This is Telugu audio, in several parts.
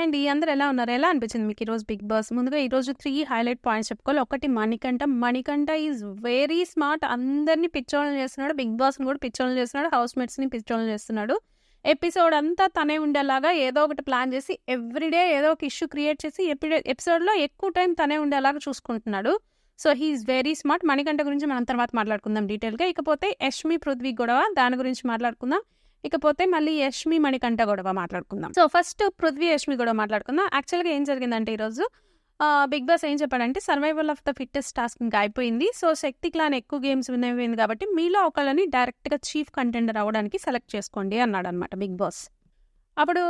హాయ్ అండి అందరు ఎలా ఉన్నారు? ఎలా అనిపించింది మీకు ఈరోజు బిగ్ బాస్? ముందుగా ఈరోజు త్రీ హైలైట్ పాయింట్స్ చెప్పుకోవాలి. ఒకటి Manikanta. Manikanta is very smart అందరినీ పిచ్చోళ్ళని చేస్తున్నాడు. బిగ్ బాస్ని కూడా పిచ్చోళ్ళని చేస్తున్నాడు. హౌస్ మేట్స్ని పిచ్చోళ్ళని చేస్తున్నాడు. ఎపిసోడ్ అంతా తనే ఉండేలాగా ఏదో ఒకటి ప్లాన్ చేసి ఎవ్రీడే ఏదో ఒక ఇష్యూ క్రియేట్ చేసి ఎపిడే ఎపిసోడ్లో ఎక్కువ టైం తనే ఉండేలాగా చూసుకుంటున్నాడు. So he is very smart Manikanta గురించి మనం తర్వాత మాట్లాడుకుందాం డీటెయిల్గా ఇకపోతే యష్మి పృథ్వీ గొడవ. దాని గురించి మాట్లాడుకుందాం. ఇకపోతే మళ్ళీ యష్మి మణికంఠ గొడవ మాట్లాడుకుందాం. సో ఫస్ట్ పృథ్వీ యష్మి గొడవ మాట్లాడుకుందాం. యాక్చువల్గా ఏం జరిగిందంటే ఈరోజు బిగ్ బాస్ ఏం చెప్పాడంటే survival of the fittest task ఇంకా అయిపోయింది. సో శక్తి క్లాన్ ఎక్కువ గేమ్స్ విన్ అయిపోయింది కాబట్టి మీలో ఒకళ్ళని డైరెక్ట్గా చీఫ్ కంటెండర్ అవ్వడానికి సెలెక్ట్ చేసుకోండి అన్నాడు అనమాట బిగ్ బాస్. అప్పుడు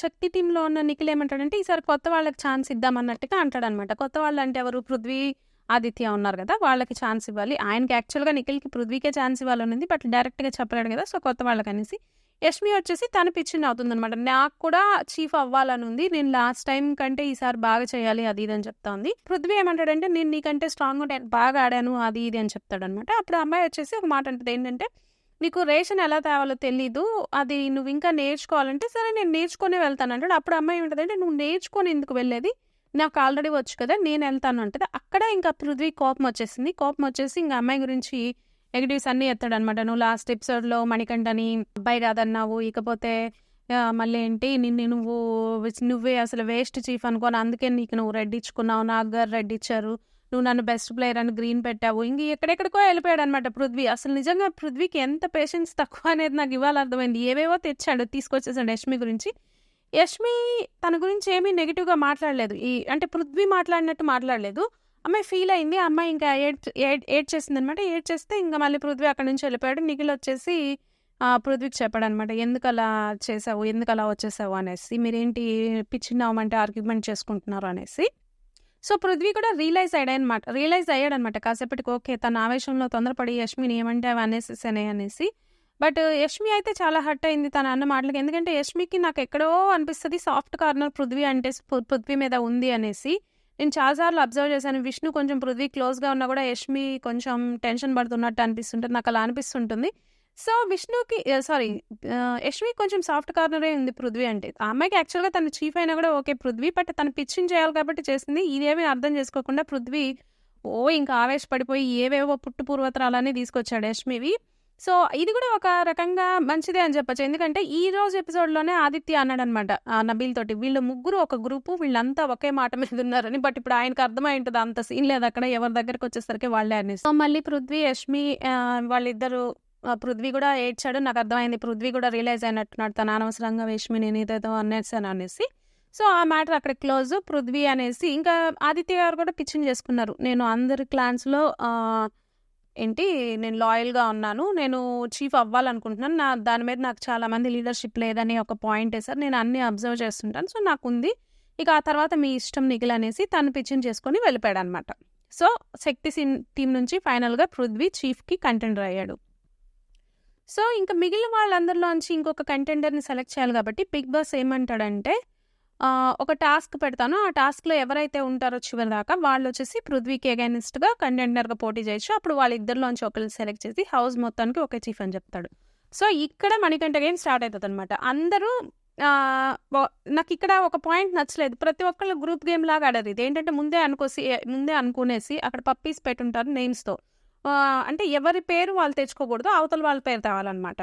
శక్తి టీంలో ఉన్న నిఖిల్ ఏమంటాడంటే ఈసారి కొత్త వాళ్ళకి ఛాన్స్ ఇద్దామన్నట్టుగా అంటాడనమాట కొత్త వాళ్ళు అంటే ఎవరు? పృథ్వీ ఆదిత్య ఉన్నారు కదా వాళ్ళకి ఛాన్స్ ఇవ్వాలి. ఆయనకి యాక్చువల్గా నిఖిల్కి పృథ్వీకే ఛాన్స్ ఇవ్వాలనుంది బట్ డైరెక్ట్గా చెప్పలేడు కదా సో కొత్త వాళ్ళకి అనేసి యష్మి వచ్చేసి తన పిచ్చింది అవుతుంది అనమాట నాకు కూడా చీఫ్ అవ్వాలని ఉంది నేను లాస్ట్ టైం కంటే ఈసారి బాగా చేయాలి అది ఇది అని చెప్తా ఉంది పృథ్వీ ఏమంటాడంటే నేను నీకంటే స్ట్రాంగ్ ఉంటాను బాగా ఆడాను అది ఇది అని చెప్తాడు అనమాట అప్పుడు అమ్మాయి వచ్చేసి ఒక మాట అంటది ఏంటంటే నీకు రేషన్ ఎలా తేవాలో తెలీదు అది నువ్వు ఇంకా నేర్చుకోవాలంటే సరే నేను నేర్చుకునే వెళ్తాను అంటాడు. అప్పుడు అమ్మాయి ఏంటంటే నువ్వు నేర్చుకొని ఎందుకు వెళ్ళేది? నాకు ఆల్రెడీ వచ్చు కదా నేను వెళ్తాను అంటది. అక్కడ ఇంకా పృథ్వీ కోపం వచ్చేసింది. కోపం వచ్చేసి ఇంకా అమ్మాయి గురించి నెగిటివ్స్ అన్నీ ఎత్తాడు అనమాట నువ్వు లాస్ట్ ఎపిసోడ్లో మణికంఠని అబ్బాయి కాదన్నావు. ఇకపోతే మళ్ళీ ఏంటి? నిన్ను నువ్వు నువ్వే అసలు వేస్ట్ చీఫ్ అనుకోని అందుకే నీకు నువ్వు రెడ్ ఇచ్చుకున్నావు. నాకు గారు రెడ్ ఇచ్చారు. నువ్వు నన్ను బెస్ట్ ప్లేయర్ అని గ్రీన్ పెట్టావు. ఇంక ఎక్కడెక్కడికో వెళ్ళిపోయాడు అనమాట పృథ్వీ. అసలు నిజంగా పృథ్వీకి ఎంత పేషెన్స్ తక్కువ అనేది నాకు ఇవాళ అర్థమైంది. ఏవేవో తెచ్చాడు తీసుకొచ్చేసాడు యష్మి గురించి. యష్మి తన గురించి ఏమీ నెగిటివ్గా మాట్లాడలేదు. ఈ అంటే పృథ్వీ మాట్లాడినట్టు మాట్లాడలేదు. అమ్మాయి ఫీల్ అయింది. అమ్మాయి ఇంకా ఏడ్ ఏడ్ చేసింది అనమాట ఏడ్ చేస్తే ఇంకా మళ్ళీ పృథ్వీ అక్కడి నుంచి వెళ్ళిపోయాడు. నిఖిల్ వచ్చేసి పృథ్వీకి చెప్పాడు అనమాట ఎందుకు అలా చేసావు ఎందుకు అలా వచ్చేసావు? అనేసి. మీరేంటి పిచ్చిన్నామంటే ఆర్గ్యుమెంట్ చేసుకుంటున్నారు? అనేసి. సో పృథ్వీ కూడా రియలైజ్ అయ్యాడనమాట. రియలైజ్ అయ్యాడనమాట. కాసేపటికి ఓకే తన ఆవేశంలో తొందరపడి యష్మిని ఏమంటే అవి అనేసేసానే అనేసి. బట్ యష్మి అయితే చాలా హర్ట్ అయింది తన అన్న మాటలకి. ఎందుకంటే యష్మికి నాకు ఎక్కడో అనిపిస్తుంది సాఫ్ట్ కార్నర్ పృథ్వీ అంటే పృథ్వీ మీద ఉంది అనేసి. నేను చాలాసార్లు అబ్జర్వ్ చేశాను. విష్ణు కొంచెం పృథ్వీ క్లోజ్గా ఉన్నా కూడా యష్మి కొంచెం టెన్షన్ పడుతున్నట్టు అనిపిస్తుంటుంది. నాకు అలా అనిపిస్తుంటుంది. సో విష్ణుకి సారీ యష్మి కొంచెం సాఫ్ట్ కార్నరే ఉంది పృథ్వీ అంటే. ఆ అమ్మాయికి యాక్చువల్గా తన చీఫ్ అయినా కూడా ఓకే పృథ్వీ బట్ తను పిచ్చింగ్ చేయాలి కాబట్టి చేసింది. ఇదేమీ అర్థం చేసుకోకుండా పృథ్వీ ఓ ఇంకా ఆవేశపడిపోయి ఏవేవో పుట్టు పూర్వతరాలన్నీ తీసుకొచ్చాడు యష్మివి. సో ఇది కూడా ఒక రకంగా మంచిదే అని చెప్పొచ్చు. ఎందుకంటే ఈ రోజు ఎపిసోడ్లోనే ఆదిత్య అన్నాడు అనమాట నబీల్ తోటి వీళ్ళు ముగ్గురు ఒక గ్రూపు వీళ్ళంతా ఒకే మాట మీద ఉన్నారని. బట్ ఇప్పుడు ఆయనకు అర్థమై ఉంటుంది అంత సీన్ లేదు అక్కడ. ఎవరి దగ్గరకు వచ్చేసరికి వాళ్ళే అనేసి. సో మళ్ళీ పృథ్వీ యష్మి వాళ్ళిద్దరు పృథ్వీ కూడా ఏడ్చాడు. నాకు అర్థమైంది పృథ్వీ కూడా రియలైజ్ అయినట్టున్నాడు. తన అనవసరంగా యష్మి నేను ఏదేదో అనేసాను అనేసి. సో ఆ మ్యాటర్ అక్కడ క్లోజ్. పృథ్వీ అనేసి ఇంకా ఆదిత్య గారు కూడా పిచ్చింగ్ చేసుకున్నారు. నేను అందరి క్లాన్స్లో ఏంటి నేను లాయల్గా ఉన్నాను నేను చీఫ్ అవ్వాలనుకుంటున్నాను నా దాని మీద నాకు చాలా మంది లీడర్షిప్ లేదని ఒక పాయింట్ వేసారు నేను అన్ని అబ్జర్వ్ చేస్తుంటాను. సో నాకు ఉంది ఇక ఆ తర్వాత మీ ఇష్టం నిఖిల్ అనేసి తను పిచ్చింగ్ చేసుకొని వెళ్ళిపోయాడు అనమాట సో శక్తి సిన్ టీం నుంచి ఫైనల్గా పృథ్వీ చీఫ్కి కంటెండర్ అయ్యాడు. సో ఇంకా మిగిలిన వాళ్ళందరిలోంచి ఇంకొక కంటెండర్ని సెలెక్ట్ చేయాలి కాబట్టి బిగ్ బాస్ ఏమంటాడంటే ఒక టాస్క్ పెడతాను. ఆ టాస్క్లో ఎవరైతే ఉంటారో చివరి దాకా వాళ్ళు వచ్చేసి పృథ్వీకి అగైనిస్ట్గా కంటెండర్గా పోటీ చేయొచ్చు. అప్పుడు వాళ్ళిద్దరిలోంచి ఒకరిని సెలెక్ట్ చేసి హౌస్ మొత్తానికి ఒకే చీఫ్ అని చెప్తాడు. సో ఇక్కడ మణికంఠ గేమ్ స్టార్ట్ అవుతుంది అనమాట అందరూ నాకు ఇక్కడ ఒక పాయింట్ నచ్చలేదు. ప్రతి ఒక్కళ్ళు గ్రూప్ గేమ్ లాగా ఆడారు. ఇది ఏంటంటే ముందే అనుకోసి ముందే అనుకునేసి అక్కడ పప్పీస్ పెట్టుంటారు నేమ్స్తో. అంటే ఎవరి పేరు వాళ్ళు తెచ్చుకోకూడదు అవతల వాళ్ళ పేరు తేవాలన్నమాట.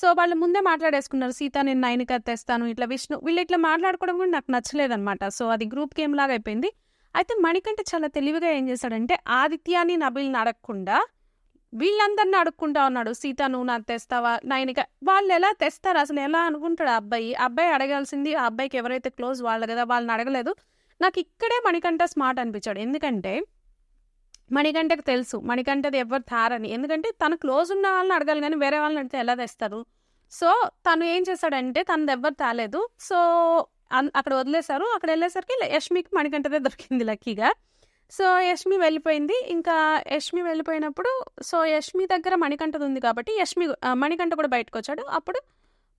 సో వాళ్ళు ముందే మాట్లాడేసుకున్నారు సీత నేను నైన్కి తెస్తాను ఇట్లా విష్ణు వీళ్ళు ఇట్లా మాట్లాడుకోవడం కూడా నాకు నచ్చలేదన్నమాట. సో అది గ్రూప్ గేమ్ లాగా అయిపోయింది. అయితే మణికంఠ చాలా తెలివిగా ఏం చేశాడంటే ఆదిత్యాన్ని నబిల్ని అడగకుండా వీళ్ళందరినీ అడుక్కుంటా ఉన్నాడు. సీత నువ్వు నాకు తెస్తావా? నైనిక వాళ్ళు ఎలా తెస్తారు? అసలు ఎలా అనుకుంటాడు ఆ అబ్బాయి? అబ్బాయి అడగాల్సింది ఆ అబ్బాయికి ఎవరైతే క్లోజ్ వాళ్ళు కదా వాళ్ళని అడగలేదు. నాకు ఇక్కడే మణికంఠ స్మార్ట్ అనిపించాడు. ఎందుకంటే మణికంఠకు తెలుసు. మణికంఠది ఎవరు తారని. ఎందుకంటే తను క్లోజ్ ఉన్న వాళ్ళని అడగాలి కానీ వేరే వాళ్ళని అడిగితే ఎలా తెస్తారు సో తను ఏం చేశాడంటే తన ఎవ్వరు తాలేదు. సో అన్- అక్కడ వదిలేశారు. అక్కడ వెళ్ళేసరికి యష్మికి మణికంఠదే దొరికింది లక్కీగా. సో యష్మి వెళ్ళిపోయింది. ఇంకా యష్మి వెళ్ళిపోయినప్పుడు సో యష్మి దగ్గర మణికంఠది ఉంది కాబట్టి యష్మి మణికంఠ కూడా బయటకు వచ్చాడు. అప్పుడు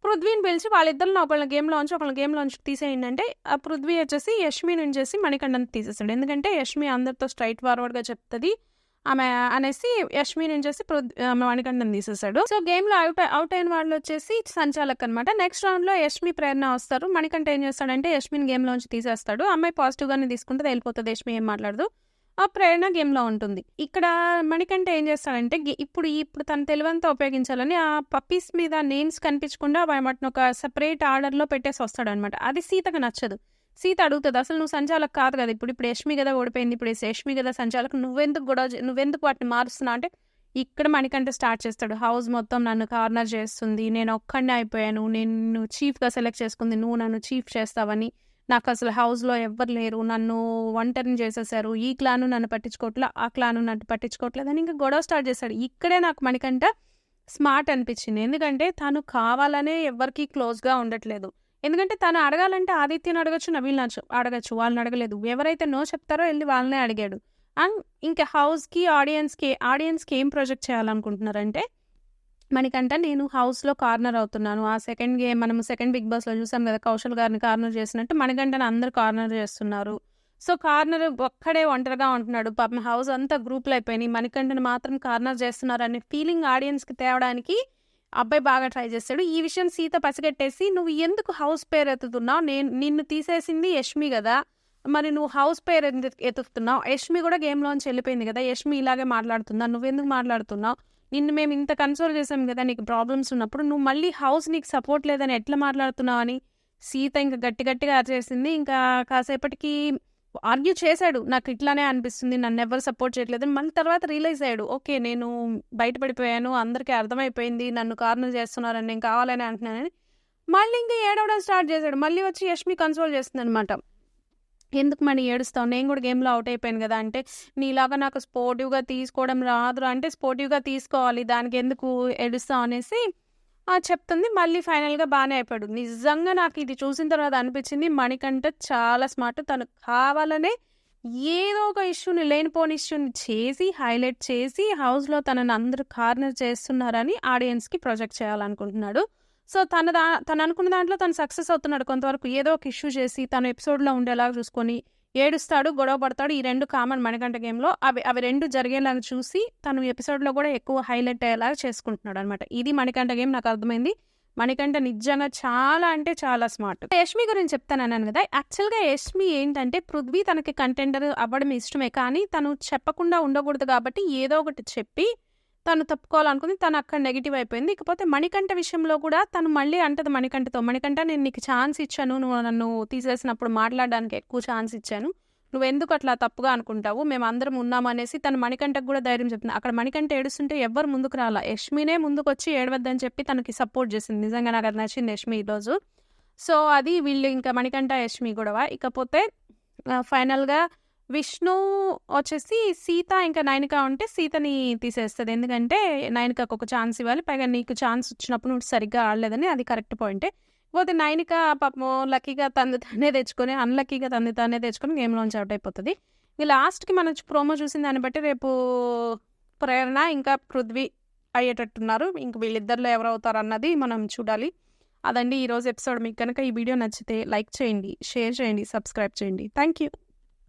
పృథ్వీని పిలిచి వాళ్ళిద్దరిని ఒకళ్ళ గేమ్లోంచి ఒకళ్ళ గేమ్లోంచి తీసేయండి అంటే ఆ పృథ్వీ వచ్చేసి యష్మి నుంచేసి మణికంఠని తీసేస్తాడు. ఎందుకంటే యష్మి అందరితో స్ట్రైట్ ఫార్వర్డ్గా చెప్తుంది. ఆమె అనేసి యష్మి నుంచి వచ్చి ఆమె మణికంఠన్ తీసేశాడు సో గేమ్లో అవుట్ అవుట్ అయిన వాళ్ళు వచ్చేసి సంచాలక్ అనమాట నెక్స్ట్ రౌండ్లో యష్మి ప్రేరణ వస్తారు. మణికంఠ ఏం చేస్తాడంటే యష్మిని గేమ్ లోంచి తీసేస్తాడు. అమ్మాయి పాజిటివ్ గానే తీసుకుంటే వెళ్ళిపోతుంది. యష్మి ఏం మాట్లాడదు. ఆ ప్రేరణ గేమ్లో ఉంటుంది. ఇక్కడ మణికంఠ ఏం చేస్తాడంటే గి- ఇప్పుడు ఇప్పుడు తన తెలివంతా ఉపయోగించాలని ఆ పప్పీస్ మీద నేమ్స్ కనిపించకుండా వాటిని ఒక సెపరేట్ ఆర్డర్లో పెట్టేసి వస్తాడు అనమాట అది సీతకు నచ్చదు. సీత అడుగుతుంది అసలు నువ్వు సంచాలకు కాదు కదా ఇప్పుడు ఇప్పుడు యష్మి కదా ఓడిపోయింది ఇప్పుడు యష్మి కదా సంచాలకు నువ్వెందుకు గొడవ నువ్వెందుకు వాటిని మారుస్తున్నావు? అంటే ఇక్కడ మణికంఠ స్టార్ట్ చేస్తాడు. హౌస్ మొత్తం నన్ను కార్నర్ చేస్తుంది నేను ఒక్కడినే అయిపోయాను నేను చీఫ్గా సెలెక్ట్ చేసుకుంది నువ్వు నన్ను చీఫ్ చేస్తావని నాకు అసలు హౌస్లో ఎవ్వరు లేరు. నన్ను ఒంటరిని చేసేసారు. ఈ క్లాను నన్ను పట్టించుకోవట్లే ఆ క్లాను నన్ను పట్టించుకోవట్లేదు అని ఇంకా గొడవ స్టార్ట్ చేశాడు. ఇక్కడే నాకు మనకంట స్మార్ట్ అనిపించింది. ఎందుకంటే తను కావాలనే ఎవరికి క్లోజ్గా ఉండట్లేదు. ఎందుకంటే తను అడగాలంటే ఆదిత్యను అడగచ్చు నవీల్ని అడగచ్చు. వాళ్ళని అడగలేదు. ఎవరైతే నో చెప్తారో వెళ్ళి వాళ్ళనే అడిగాడు. అండ్ ఇంకా హౌస్కి ఆడియన్స్కి ఆడియన్స్కి ఏం ప్రొజెక్ట్ చేయాలనుకుంటున్నారంటే మనకంట నేను హౌస్లో కార్నర్ అవుతున్నాను. ఆ సెకండ్ గేమ్ మనం సెకండ్ బిగ్ బాస్లో చూసాం కదా కౌశల్ గారిని కార్నర్ చేసినట్టు మనకంటని అందరు కార్నర్ చేస్తున్నారు. సో కార్నర్ ఒక్కడే ఒంటరిగా ఉంటున్నాడు. పాపం హౌస్ అంతా గ్రూప్లో అయిపోయినాయి. మణికంఠని మాత్రం కార్నర్ చేస్తున్నారు అనే ఫీలింగ్ ఆడియన్స్కి తేవడానికి అబ్బాయి బాగా ట్రై చేస్తాడు. ఈ విషయం సీత పసిగట్టేసి నువ్వు ఎందుకు హౌస్ పేరు ఎత్తుతున్నావు? నేను నిన్ను తీసేసింది యష్మి కదా. మరి నువ్వు హౌస్ పేరు ఎందుకు ఎత్తుతున్నావు? యష్మి కూడా గేమ్లోంచి వెళ్ళిపోయింది కదా. యష్మి ఇలాగే మాట్లాడుతుందా? నువ్వెందుకు మాట్లాడుతున్నావు? నిన్ను మేము ఇంత కన్సోల్ చేసాం కదా నీకు ప్రాబ్లమ్స్ ఉన్నప్పుడు నువ్వు మళ్ళీ హౌస్ నీకు సపోర్ట్ లేదని ఎట్లా మాట్లాడుతున్నావు అని సీత ఇంకా గట్టి గట్టిగా చేసింది ఇంకా కాసేపటికి ఆర్గ్యూ చేశాడు. నాకు ఇట్లానే అనిపిస్తుంది నన్ను ఎవరు సపోర్ట్ చేయట్లేదు మళ్ళీ తర్వాత రియలైజ్ అయ్యాడు. ఓకే నేను బయటపడిపోయాను అందరికీ అర్థమైపోయింది నన్ను కార్నర్ చేస్తున్నారని నేను కావాలని అంటున్నానని మళ్ళీ ఇంకా ఏడవడం స్టార్ట్ చేశాడు. మళ్ళీ వచ్చి యష్మి కన్సోల్ చేస్తుంది అనమాట ఎందుకు మనీ ఏడుస్తావు? నేను కూడా గేమ్లో అవుట్ అయిపోయాను కదా అంటే నీలాగా నాకు స్పోర్టివ్గా తీసుకోవడం రాదు అంటే స్పోర్టివ్గా తీసుకోవాలి దానికి ఎందుకు ఏడుస్తావు అనేసి చెప్తుంది. మళ్ళీ ఫైనల్గా బాగానే అయిపోయాడు. నిజంగా నాకు ఇది చూసిన తర్వాత అనిపించింది మణికంట చాలా స్మార్ట్ తను కావాలనే ఏదో ఒక ఇష్యూని లేనిపోని ఇష్యూని చేసి హైలైట్ చేసి హౌస్లో తనని అందరూ కార్నర్ చేస్తున్నారని ఆడియన్స్కి ప్రొజెక్ట్ చేయాలనుకుంటున్నాడు. సో తన దా తను అనుకున్న దాంట్లో తను సక్సెస్ అవుతున్నాడు కొంతవరకు. ఏదో ఒక ఇష్యూ చేసి తన ఎపిసోడ్లో ఉండేలాగా చూసుకొని ఏడుస్తాడు గొడవ పడతాడు. ఈ రెండు కామన్ మణికంఠ గేమ్లో అవి అవి రెండు జరిగేలాగా చూసి తను ఎపిసోడ్లో కూడా ఎక్కువ హైలైట్ అయ్యేలాగా చేసుకుంటున్నాడు అనమాట ఇది మణికంఠ గేమ్ నాకు అర్థమైంది. మణికంఠ నిజంగా చాలా అంటే చాలా స్మార్ట్. యష్మి గురించి చెప్తాను అన్నాను కదా. యాక్చువల్గా యష్మి ఏంటంటే పృథ్వీ తనకి కంటెండర్ అవ్వడం ఇష్టమే కానీ తను చెప్పకుండా ఉండకూడదు కాబట్టి ఏదో ఒకటి చెప్పి తను తప్పుకోవాలనుకుంది తను అక్కడ నెగిటివ్ అయిపోయింది. ఇకపోతే మణికంఠ విషయంలో కూడా తను మళ్ళీ అంటది మణికంఠతో మణికంఠ నేను నీకు ఛాన్స్ ఇచ్చాను నువ్వు నన్ను తీసేసినప్పుడు మాట్లాడడానికి ఎక్కువ ఛాన్స్ ఇచ్చాను. నువ్వు ఎందుకు అట్లా తప్పుగా అనుకుంటావు? మేము అందరం ఉన్నామనేసి తను మణికంఠకు కూడా ధైర్యం చెప్తుంది. అక్కడ మణికంఠ ఏడుస్తుంటే ఎవ్వరు ముందుకు రాలా. యష్మినే ముందుకు వచ్చి ఏడవద్దని చెప్పి తనకి సపోర్ట్ చేసింది. నిజంగా నాకు అది నచ్చింది యష్మి ఈరోజు. సో అది వీళ్ళు ఇంకా మణికంఠ యష్మి గొడవ. ఇకపోతే ఫైనల్గా విష్ణు వచ్చేసి సీత ఇంకా నైనిక ఉంటే సీతని తీసేస్తుంది. ఎందుకంటే నైనికకు ఒక ఛాన్స్ ఇవ్వాలి. పైగా నీకు ఛాన్స్ వచ్చినప్పుడు నువ్వు సరిగ్గా ఆడలేదని అది కరెక్ట్ పాయింటే పోతే నైనిక పాపం లక్కీగా తంది తానే తెచ్చుకొని అన్లక్కీగా తంది తానే తెచ్చుకొని గేమ్లోంచి అవుట్ అయిపోతుంది. ఇక లాస్ట్కి మనం ప్రోమో చూసిన దాన్ని బట్టి రేపు ప్రేరణ ఇంకా పృథ్వీ అయ్యేటట్టున్నారు. ఇంక వీళ్ళిద్దరిలో ఎవరవుతారు అన్నది మనం చూడాలి. అదండి ఈరోజు ఎపిసోడ్ మీకు కనుక ఈ వీడియో నచ్చితే లైక్ చేయండి షేర్ చేయండి సబ్స్క్రైబ్ చేయండి. Thank you